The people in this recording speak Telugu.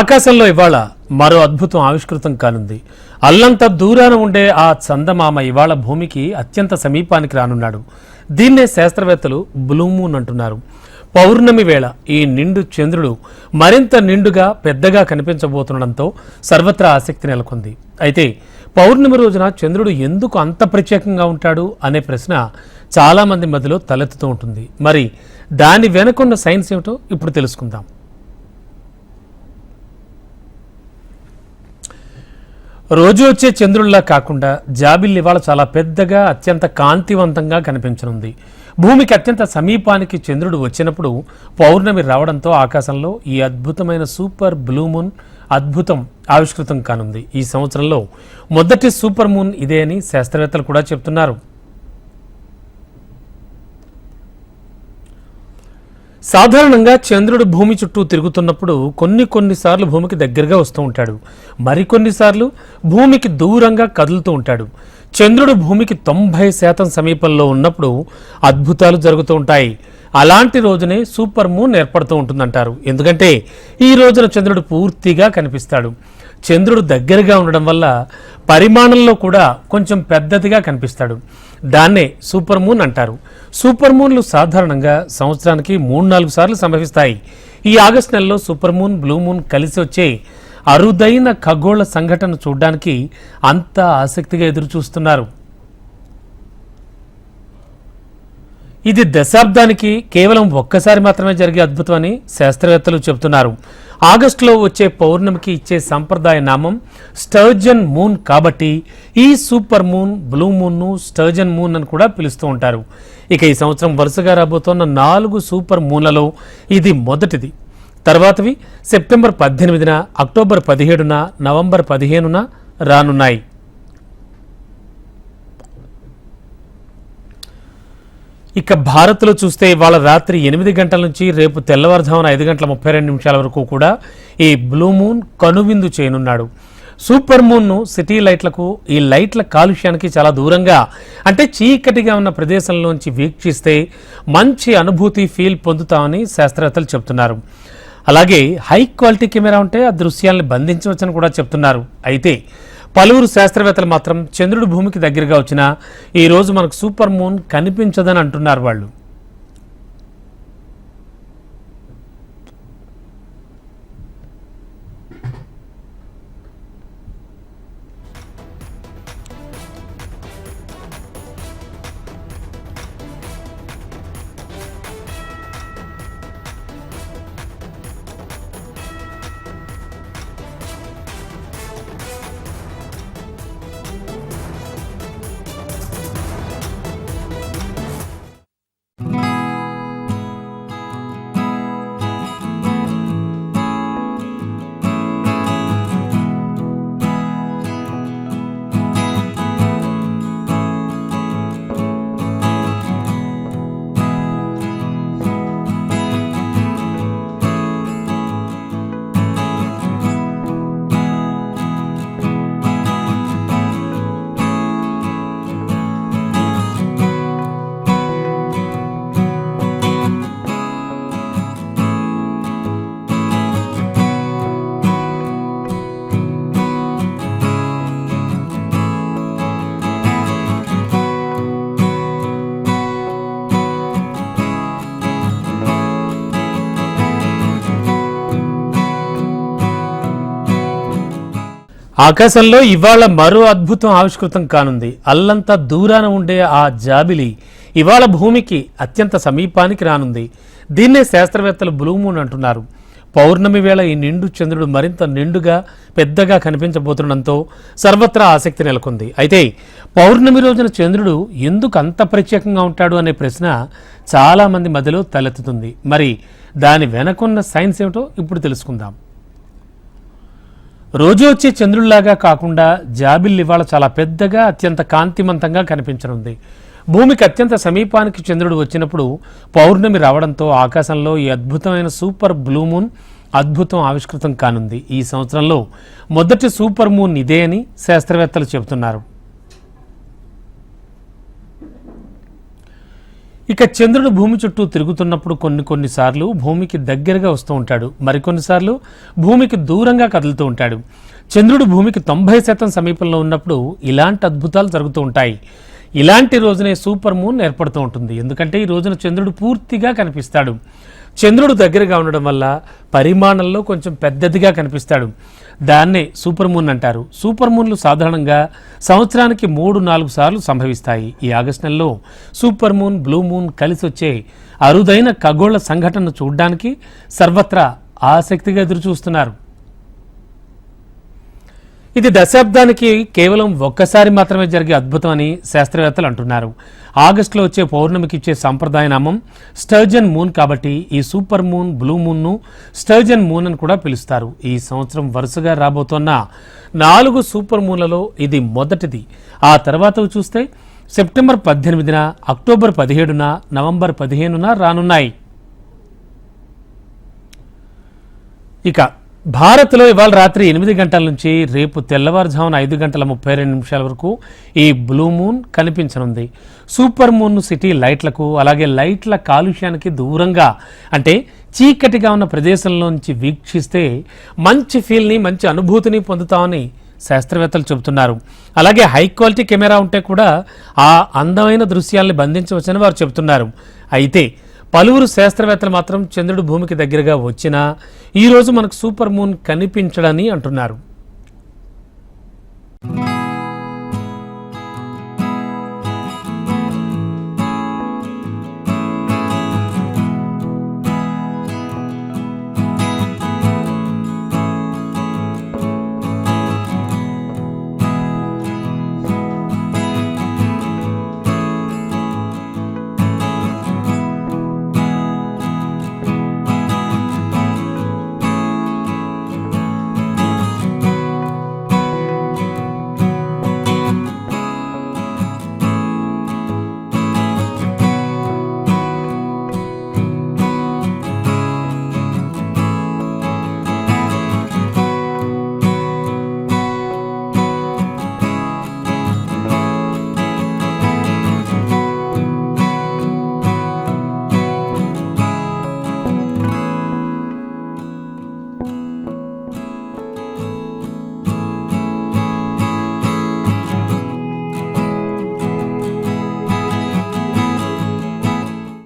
ఆకాశంలో ఇవాళ మరో అద్భుతం ఆవిష్కృతం కానుంది. అల్లంత దూరాన ఉండే ఆ చందమామ ఇవాళ భూమికి అత్యంత సమీపానికి రానున్నాడు. దీన్నే శాస్త్రవేత్తలు బ్లూమూన్ అంటున్నారు. పౌర్ణమి వేళ ఈ నిండు చంద్రుడు మరింత నిండుగా పెద్దగా కనిపించబోతుండడంతో సర్వత్రా ఆసక్తి నెలకొంది. అయితే పౌర్ణమి రోజున చంద్రుడు ఎందుకు అంత ప్రత్యేకంగా ఉంటాడు అనే ప్రశ్న చాలామంది మధ్యలో తలెత్తుతూ ఉంటుంది. మరి దాని వెనుకున్న సైన్స్ ఏమిటో ఇప్పుడు తెలుసుకుందాం. రోజు వచ్చే చంద్రుల్లా కాకుండా జాబిల్ ఇవాళ చాలా పెద్దగా అత్యంత కాంతివంతంగా కనిపించనుంది. భూమికి అత్యంత సమీపానికి చంద్రుడు వచ్చినప్పుడు పౌర్ణమి రావడంతో ఆకాశంలో ఈ అద్భుతమైన సూపర్ బ్లూ మూన్ అద్భుతం ఆవిష్కృతం కానుంది. ఈ సంవత్సరంలో మొదటి సూపర్ మూన్ ఇదే అని శాస్త్రవేత్తలు కూడా చెప్తున్నారు. సాధారణంగా చంద్రుడు భూమి చుట్టూ తిరుగుతున్నప్పుడు కొన్ని కొన్నిసార్లు భూమికి దగ్గరగా వస్తూ ఉంటాడు. మరికొన్నిసార్లు భూమికి దూరంగా కదులుతూ ఉంటాడు. చంద్రుడు భూమికి తొంభై శాతం సమీపంలో ఉన్నప్పుడు అద్భుతాలు జరుగుతూ ఉంటాయి. అలాంటి రోజునే సూపర్ మూన్ ఏర్పడుతూ ఉంటుందంటారు. ఎందుకంటే ఈ రోజున చంద్రుడు పూర్తిగా కనిపిస్తాడు. చంద్రుడు దగ్గరగా ఉండడం వల్ల పరిమాణంలో కూడా కొంచెం పెద్దదిగా కనిపిస్తాడు. దాన్నే సూపర్ మూన్ అంటారు. సూపర్ మూన్లు సాధారణంగా సంవత్సరానికి మూడు నాలుగు సార్లు సంభవిస్తాయి. ఈ ఆగస్టు నెలలో సూపర్ మూన్ బ్లూ మూన్ కలిసి వచ్చే అరుదైన ఖగోళ సంఘటన చూడడానికి అంత ఆసక్తిగా ఎదురు చూస్తున్నారు ఇది దశాబ్దానికి కేవలం ఒక్కసారి మాత్రమే జరిగే అద్భుతం అని శాస్త్రవేత్తలు చెబుతున్నారు. ఆగస్టులో వచ్చే పౌర్ణమికి ఇచ్చే సంప్రదాయ నామం స్టర్జన్ మూన్ కాబట్టి ఈ సూపర్ మూన్ బ్లూ మూన్ను స్టర్జన్ మూన్ అని కూడా పిలుస్తూ ఉంటారు. ఇక ఈ సంవత్సరం వరుసగా రాబోతున్న నాలుగు సూపర్ మూన్లలో ఇది మొదటిది. తర్వాతవి సెప్టెంబర్ పద్దెనిమిదిన అక్టోబర్ పదిహేడున నవంబర్ పదిహేనున రానున్నాయి. ఇక భారత్లో చూస్తే ఇవాళ రాత్రి ఎనిమిది గంటల నుంచి రేపు తెల్లవారుజామున ఐదు గంటల ముప్పై రెండు నిమిషాల వరకు కూడా ఈ బ్లూ మూన్ కనువిందు చేయనున్నాడు. సూపర్ మూన్ను సిటీ లైట్లకు ఈ లైట్ల కాలుష్యానికి చాలా దూరంగా అంటే చీకటిగా ఉన్న ప్రదేశంలోంచి వీక్షిస్తే మంచి అనుభూతి ఫీల్ పొందుతామని శాస్త్రవేత్తలు చెప్తున్నారు అలాగే హై క్వాలిటీ కెమెరా ఉంటే ఆ దృశ్యాలను బంధించవచ్చని కూడా చెప్తున్నారు. అయితే పలువురు శాస్త్రవేత్తలు మాత్రం చంద్రుడు భూమికి దగ్గరగా వచ్చినా ఈ రోజు మనకు సూపర్ మూన్ కనిపించదని అంటున్నారు వాళ్ళు. ఆకాశంలో ఇవాళ మరో అద్భుతం ఆవిష్కృతం కానుంది. అల్లంత దూరాన ఉండే ఆ జాబిలి ఇవాళ భూమికి అత్యంత సమీపానికి రానుంది. దీన్నే శాస్త్రవేత్తలు బ్లూమూన్ అంటున్నారు. పౌర్ణమి వేళ ఈ నిండు చంద్రుడు మరింత నిండుగా పెద్దగా కనిపించబోతుండటంతో సర్వత్రా ఆసక్తి నెలకొంది. అయితే పౌర్ణమి రోజున చంద్రుడు ఎందుకు అంత ప్రత్యేకంగా ఉంటాడు అనే ప్రశ్న చాలామంది మధ్యలో తలెత్తుతుంది. మరి దాని వెనకున్న సైన్స్ ఏమిటో ఇప్పుడు తెలుసుకుందాం. రోజు వచ్చే చంద్రుల్లాగా కాకుండా జాబిల్ ఇవాళ చాలా పెద్దగా అత్యంత కాంతిమంతంగా కనిపించనుంది. భూమికి అత్యంత సమీపానికి చంద్రుడు వచ్చినప్పుడు పౌర్ణమి రావడంతో ఆకాశంలో ఈ అద్భుతమైన సూపర్ బ్లూ మూన్ అద్భుతం ఆవిష్కృతం కానుంది. ఈ సంవత్సరంలో మొదటి సూపర్ మూన్ ఇదే అని శాస్త్రవేత్తలు చెబుతున్నారు. ఇక చంద్రుడు భూమి చుట్టూ తిరుగుతున్నప్పుడు కొన్ని కొన్నిసార్లు భూమికి దగ్గరగా వస్తూ ఉంటాడు. మరికొన్నిసార్లు భూమికి దూరంగా కదులుతూ ఉంటాడు. చంద్రుడు భూమికి తొంభై శాతం సమీపంలో ఉన్నప్పుడు ఇలాంటి అద్భుతాలు జరుగుతూ ఉంటాయి. ఇలాంటి రోజునే సూపర్ మూన్ ఏర్పడుతూ ఉంటుంది. ఎందుకంటే ఈ రోజున చంద్రుడు పూర్తిగా కనిపిస్తాడు. చంద్రుడు దగ్గరగా ఉండడం వల్ల పరిమాణంలో కొంచెం పెద్దదిగా కనిపిస్తాడు. దాన్నే సూపర్ మూన్ అంటారు. సూపర్ మూన్లు సాధారణంగా సంవత్సరానికి మూడు నాలుగు సార్లు సంభవిస్తాయి. ఈ ఆగస్టు నెలలో సూపర్ మూన్ బ్లూ మూన్ కలిసి వచ్చే అరుదైన ఖగోళ సంఘటనను చూడడానికి సర్వత్రా ఆసక్తిగా ఎదురుచూస్తున్నారు. ఇది దశాబ్దానికి కేవలం ఒక్కసారి మాత్రమే జరిగే అద్భుతం అని శాస్త్రవేత్తలు అంటున్నారు. ఆగస్టులో వచ్చే పౌర్ణమికి ఇచ్చే సాంప్రదాయ నామం స్టర్జన్ మూన్ కాబట్టి ఈ సూపర్ మూన్ బ్లూ మూన్ను స్టర్జన్ మూన్ అని కూడా పిలుస్తారు. ఈ సంవత్సరం వరుసగా రాబోతున్న నాలుగు సూపర్ మూన్లలో ఇది మొదటిది. ఆ తర్వాత చూస్తే సెప్టెంబర్ పద్దెనిమిదిన అక్టోబర్ పదిహేడున నవంబర్ పదిహేనున రానున్నాయి. ఇక భారత్లో ఇవాళ రాత్రి ఎనిమిది గంటల నుంచి రేపు తెల్లవారుజామున ఐదు గంటల ముప్పై రెండు నిమిషాల వరకు ఈ బ్లూ మూన్ కనిపించనుంది. సూపర్ మూన్ సిటీ లైట్లకు అలాగే లైట్ల కాలుష్యానికి దూరంగా అంటే చీకటిగా ఉన్న ప్రదేశంలోంచి వీక్షిస్తే మంచి ఫీల్ని మంచి అనుభూతిని పొందుతామని శాస్త్రవేత్తలు చెబుతున్నారు. అలాగే హై క్వాలిటీ కెమెరా ఉంటే కూడా ఆ అందమైన దృశ్యాల్ని బంధించవచ్చని వారు చెబుతున్నారు. అయితే పలువురు శాస్త్రవేత్తలు మాత్రం చంద్రుడు భూమికి దగ్గరగా వచ్చినా ఈరోజు మనకు సూపర్ మూన్ కనిపించడని అంటున్నారు.